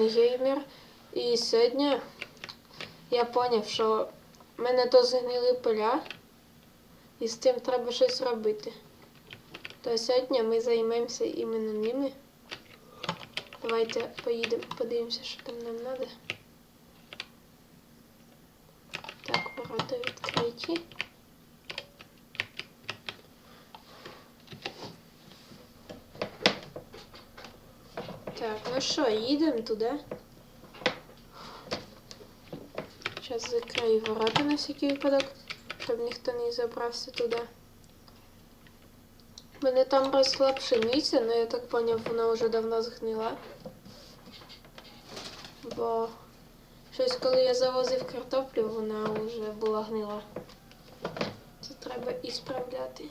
не геймер. І сьогодні я зрозумів, що в мене то згнили поля, і з цим треба щось робити. То сьогодні ми займемося іменно ними. Давайте поїдемо, подивимося, що там нам треба. Так, ворота відкриті. Так, ну що, їдемо туди. Зараз закрию ворота на всякий випадок, щоб ніхто не забрався туди. Мене там росла пшениця, але я так поняв, вона вже давно згнила. Бо щось, коли я завозив картоплю, вона вже була гнила. Це треба і справляти.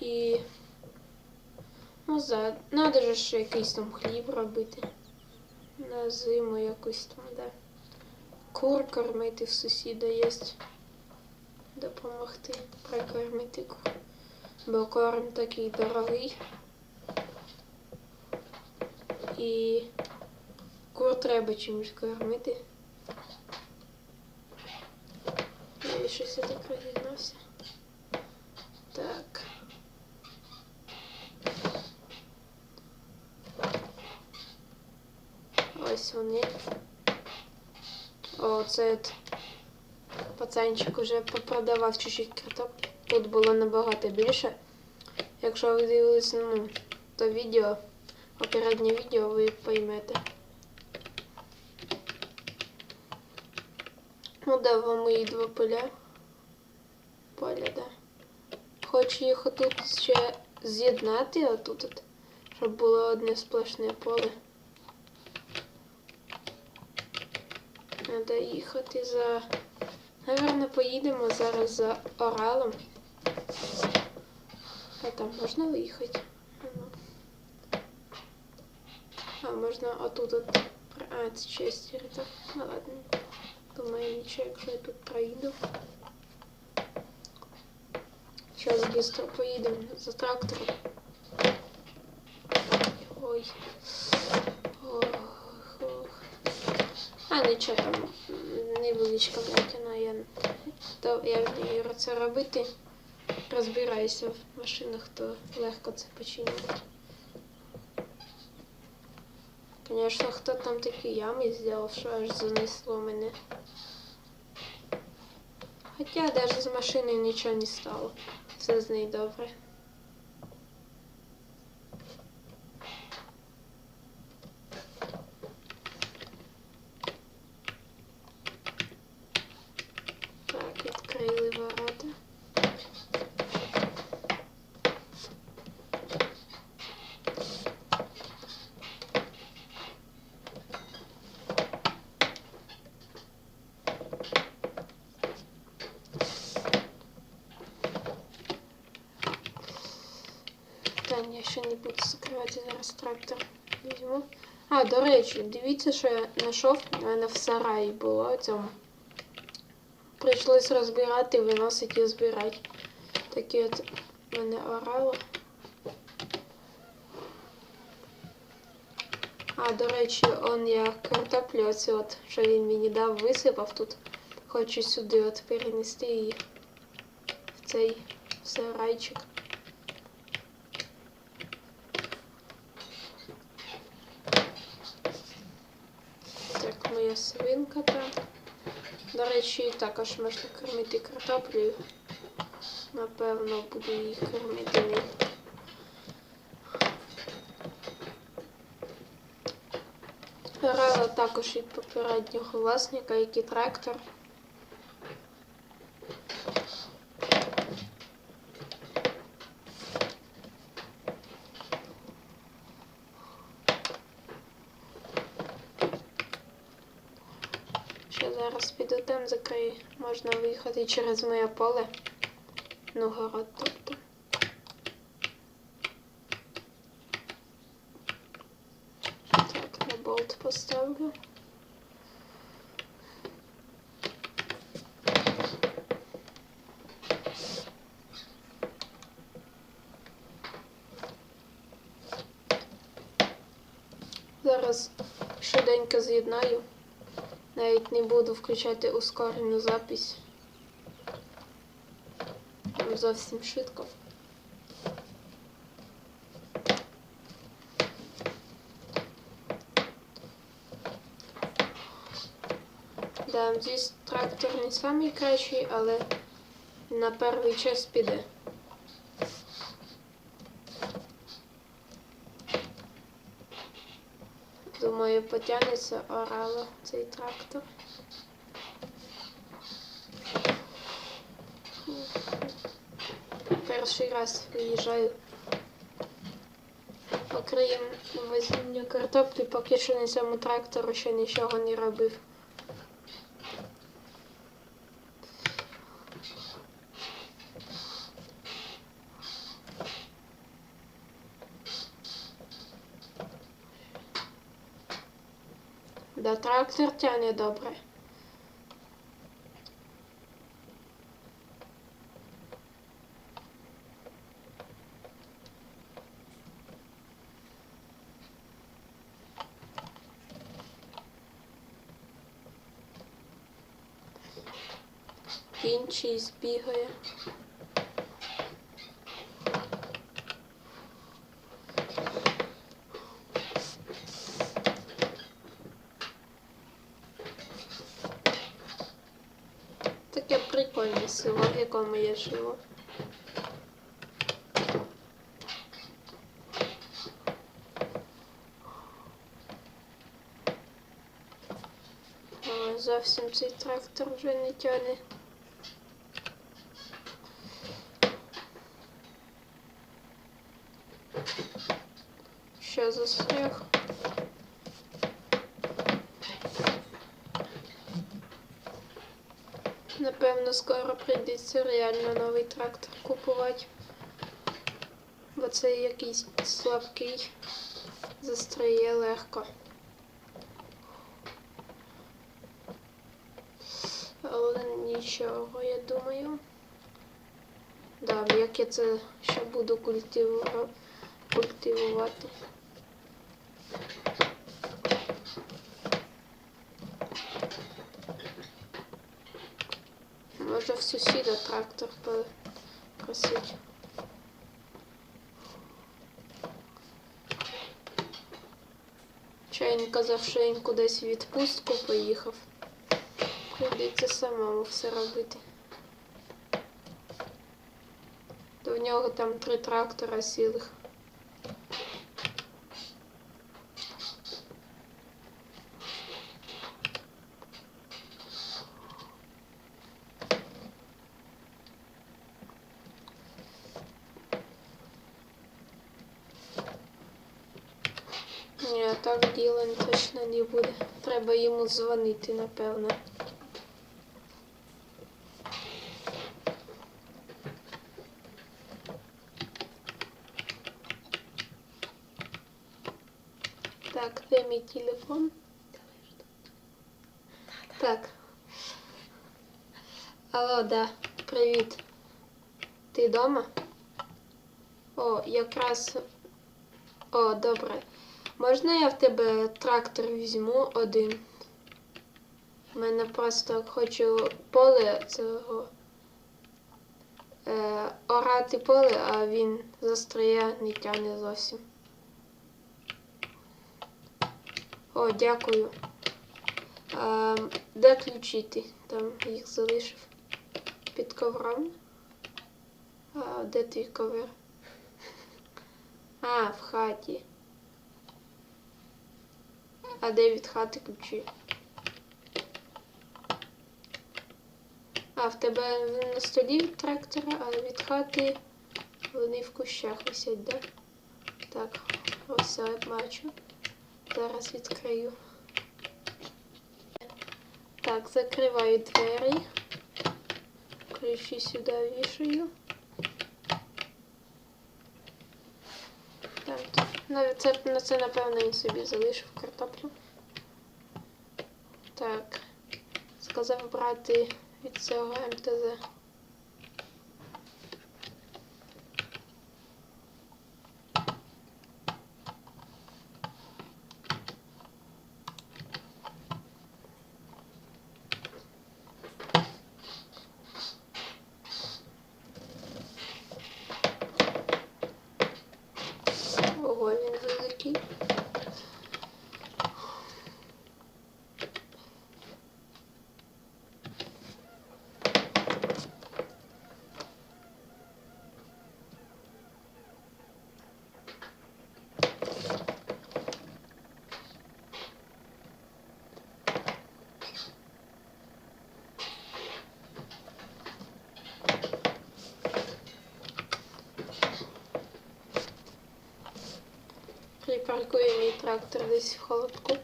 І ну, за... надо же ще якийсь там хліб робити. На зиму якусь там, да. Кур кормити в сусіда є. Допомогти прикормити кур. Бо корм такий дорогий. І кур треба чимось кормити. Я щось я так розігнався. Так. Вони. О, це от пацанчик уже попродавав чуть-чуть картоплю. Тут було набагато більше. Якщо ви дивились ну, то відео, попереднє відео, ви поймете. Ну да, вам мої два поля. Поля, да. Хочу їх отут ще з'єднати, отут, щоб було одне сплошне поле. Треба їхати за. Наверно, поїдемо зараз за Оралом. А там можна виїхати? А, можна отут от. А, це честер, так. Ну ладно. Думаю, нічого, якщо я тут проїду. Зараз швидко поїдемо за трактором. Ой. А, нічого невеличка м'якіна. Я, то, я вмію це робити. Розбираюся в машинах, то легко це починити. Звісно, хто там такі ями зробив, що аж занесло мене. Хоча навіть з машини нічого не стало. Все з нею добре. Так, відкрили ворота. Ще не буду закривати зараз трактор. Візьму. А, до речі, дивіться, що я знайшов. У мене в сараї було цьому. Прийшлось розбирати, виносити і збирати. Такі от в мене орало. А, до речі, он я картоплю оцю от, що він мені дав, висипав тут. Хочу сюди от перенести її в цей сарайчик. Так, свинка там. До речі, також можна кормити картоплею. Напевно, буду її кормити нею. Також від попереднього власника, який трактор. Ще зараз піду там закрию. Можна виїхати через моє поле. Ну, город тобто. Так, я болт поставлю. Зараз швиденько з'єднаю. Навіть не буду включати ускорену запись. Там Зовсім швидко. Да, здесь трактор не самий кращий, але на перший час піде. Думаю, потягнеться орало цей трактор. Перший раз виїжджаю. Окрім везіння картоплі, поки що на цьому трактору ще нічого не робив. Да, трактор тягне добре. Інший збігає. Таке прикольне село, в якому я живу. Але зовсім цей трактор вже не тягне. Що застряг? Напевно, скоро прийдеться реально новий трактор купувати. Бо цей якийсь слабкий застряє легко. Але нічого, я думаю. Да, як я це ще буду культивувати. Може в сусіда трактор. Чи він казав, що він кудись відпустку поїхав. Прийдеться самому все робити. В нього там три трактора сілих. Ні, так діло точно не буде. Треба йому дзвонити, напевно. Так, де мій телефон? Так. Алло, да, привіт. Ти вдома? О, якраз. О, добре. Можна я в тебе трактор візьму один? У мене просто хочу поле цього. Е, орати поле, а він застряє, не тягне зовсім. О, дякую. А, де ключі ти? Там їх залишив під ковром. А де твій ковер? А, в хаті. А де від хати ключі? А, в тебе на столі трактора, а від хати вони в кущах висять, да? Так, ось я бачу. Зараз відкрию. Так, закриваю двері. Ключі сюди вішаю. Так, тут на рецепт на це, напевно, він собі залишив картоплю. Так. Сказав брати від цього МТЗ. Паркує мій трактор десь в холодку.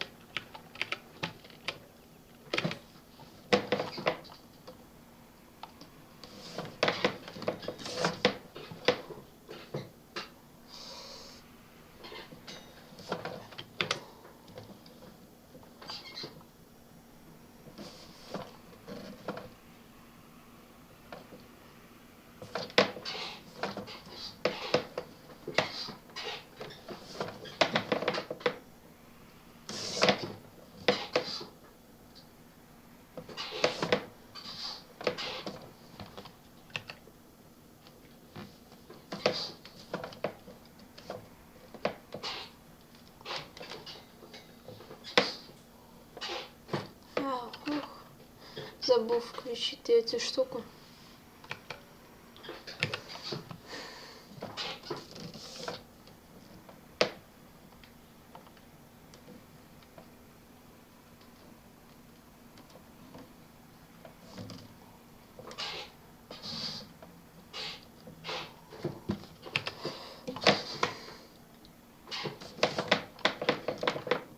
Забув включити цю штуку.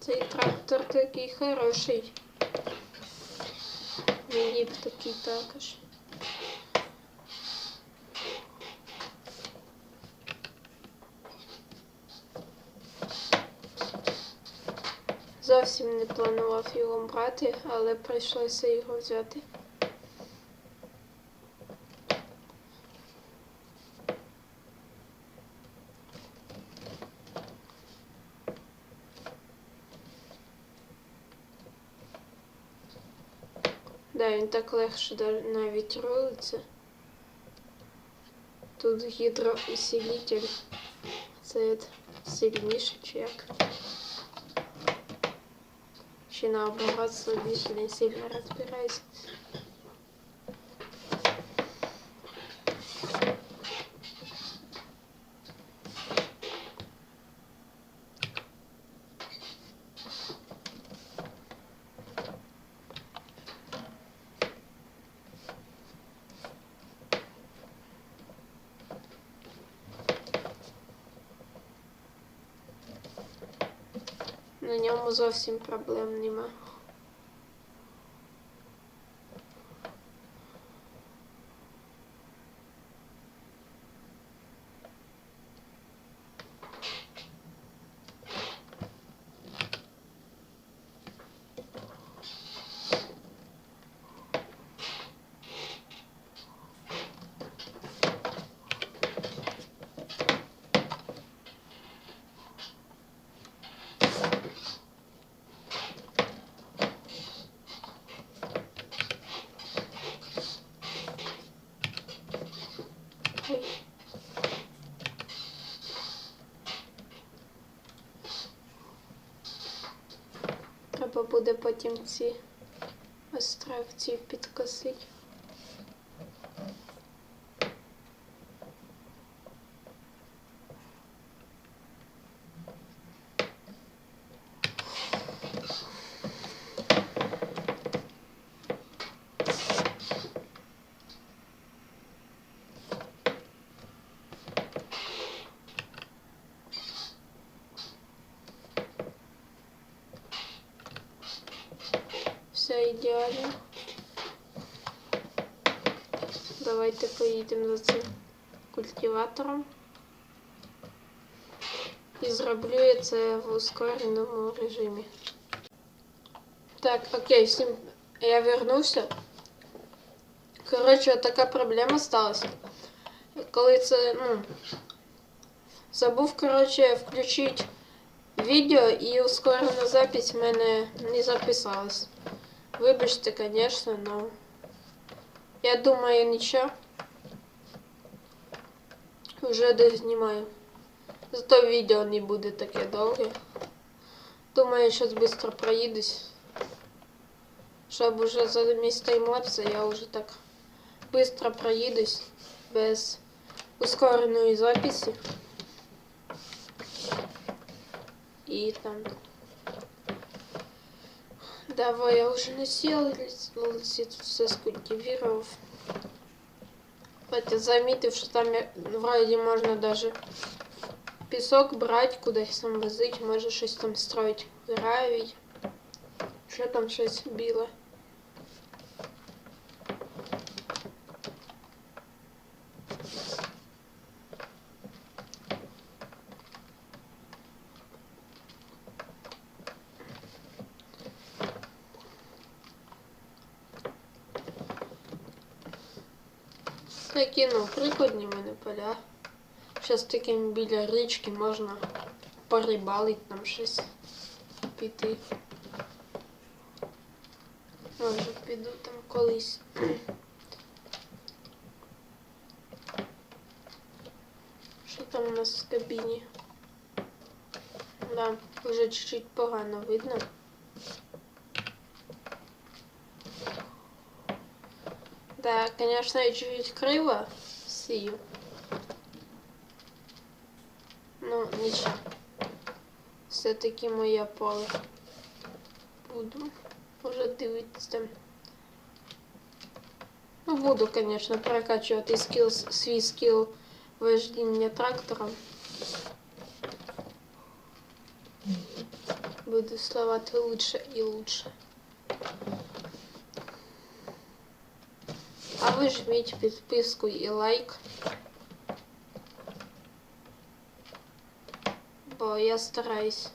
Цей трактор такий хороший. Мені такий також. Зовсім не планував його брати, але прийшлося його взяти. Да, він так легше навіть рулиться. Тут гідроусилитель. Це сильніше чи як? Чи наоборот слабіше не сильно розбираюся. На ньому зовсім проблем нема. Ой. Треба буде потім ці островці підкосити. Все ідеально. Давайте за цим культиватором. І зроблю я це в ускореному режимі. Так, окей, всім я вернувся. Коротше, така проблема сталася. Коли це, ну, забув, коротше, включити відео і ускорена запись в мене не записалась. Вибачте, конечно, но я думаю, нічого. Вже дознімаю. Зато відео не буде таке довге. Думаю, зараз швидко проїдусь. Щоб уже замість таймлапса я вже так швидко проїдусь без ускореної записи. И там Давай, я уже насел, все скультивировав. Хотя заметив, что там я- вроде можно даже пісок брати, кудись там возить, може щось там строїть. Гравій. Що там щось біле? Ну, прикладні мене поля. Зараз таким біля річки можна порибалить там щось піти. Може, піду там колись. Що там у нас в кабіні? Да, вже чуть-чуть погано видно. Да, конечно, я чуть-чуть криво сію. Ну, нічого. Все-таки моє поле. Буду уже дивитися. Ну, буду, конечно, прокачувати скіл, свій скіл вождіння трактором. Буду ставати лучше і лучше. А ви жміть підписку і лайк. Бо я стараюсь.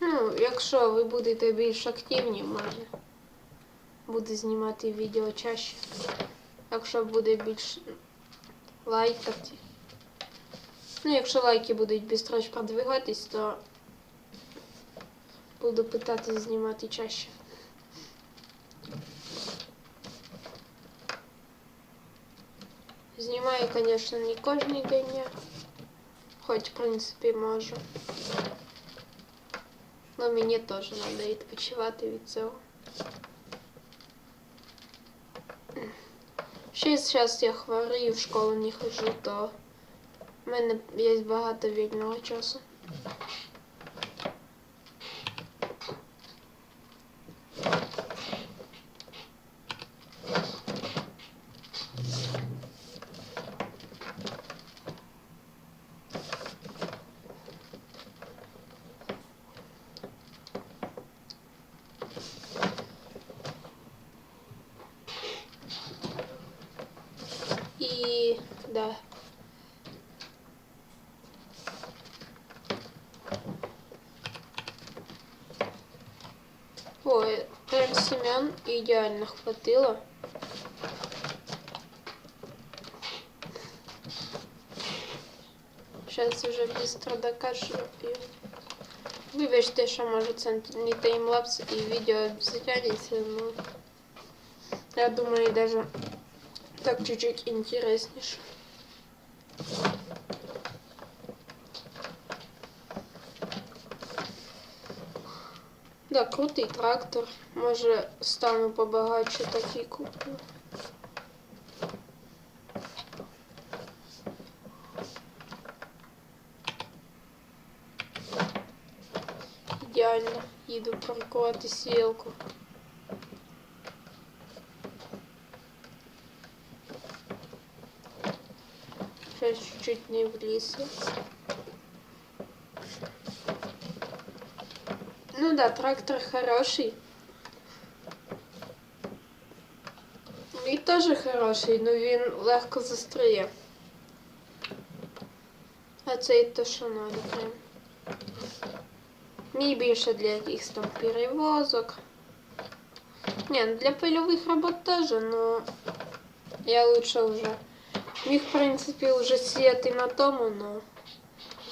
Ну, якщо ви будете більш активні, може буду знімати відео чаще. Якщо буде більш лайкати. Ну, якщо лайки будуть швидко продвигатись, то буду питатись знімати чаще. Знімаю, конечно, не кожен день, хоч, в принципі, можу. Но мені теж треба відпочивати від цього. Ще зараз я хворію, в школу не ходжу, то в мене є багато вільного часу. Да. Ой, прям семян идеально хватило. Сейчас уже быстро докажу. Вибачте, що може це не таймлапс і відео затягнеться, но я думаю, даже так чуть-чуть интереснейше. Да, крутий трактор. Може стану побагатше такий куплю. Ідеально. Їду паркувати сілку. Сейчас чуть-чуть не влізли. Ну да, трактор хороший. Мій теж хороший, але він легко застряє. А цей то що надо прям. Мій більше для якихось там перевозок. Ні, ну для польових робот теж, но я лучше вже. Міг, в принципі, вже сіяти на тому, но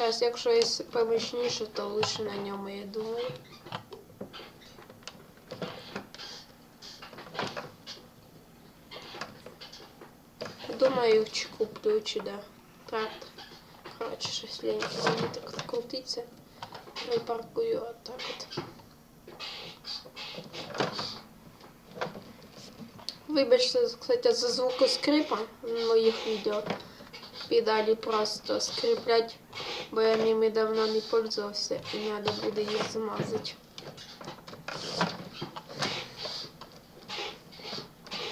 раз якщо є помічніше, то лише на ньому, я думаю. Думаю, чи куплю, чи да. Трактор. Коротше, щось лень мені так крутиться. Припаркую отак от. Вибачте, кстати, за звуку скрипа моїх відео. Педалі просто скріплять, бо я ними давно не пользувався і треба буде їх змазати.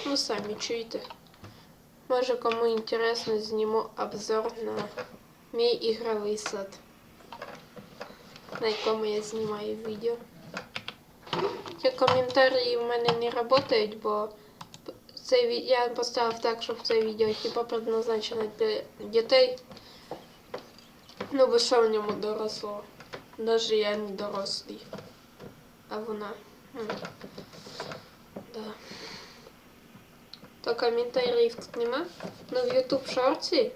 Ну, самі чуєте. Може кому інтересно, зніму обзор на мій ігровий сад, на якому я знімаю відео. Ті коментарі в мене не працюють, бо це я поставив так, щоб це відео типа предназначено для дітей. Ну, бо що в ньому доросло? Навіть я не дорослий. А вона. м, Да. Коментарів нема. Ну, в YouTube шорті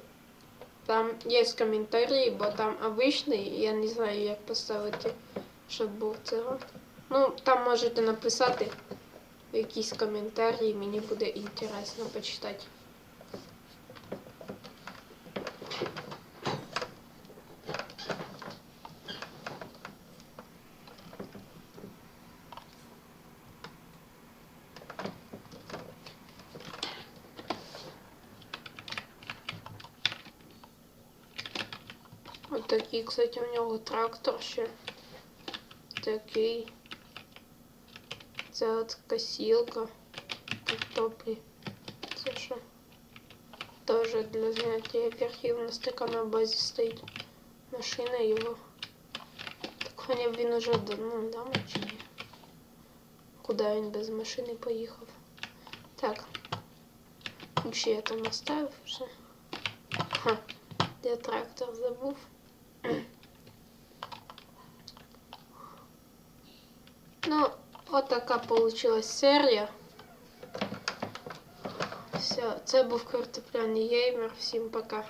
там є коментарі, бо там обичний, я не знаю, як поставити, щоб був цього. Ну, там можете написати якісь коментарі, мені буде інтересно почитати. такий, кстати, у нього трактор ще. Такий. Це от косілка картоплі. Це що? Тоже для заняття верхів. У нас така на базі стоїть машина його. Так хоча б він уже давно дама чи ні? Куди він без машини поїхав? Так. Ще я там оставив вже. Ха. Де трактор забув? Ну, от така получилась серія. Все, це був картопляний геймер. Всім пока.